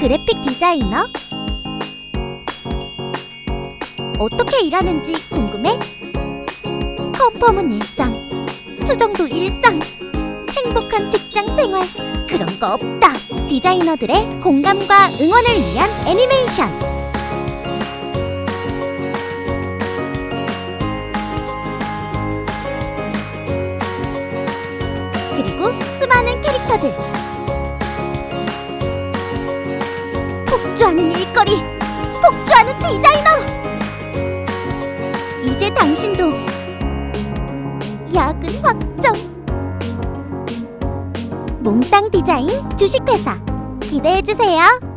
그래픽 디자이너? 어떻게 일하는지 궁금해? 컨펌은 일상, 수정도 일상, 행복한 직장 생활 그런 거 없다. 디자이너들의 공감과 응원을 위한 애니메이션. 그리고 수많은 캐릭터들. 폭주하는 일거리, 폭주하는 디자이너. 이제 당신도 야근 확정. 몽땅 디자인 주식회사 기대해 주세요.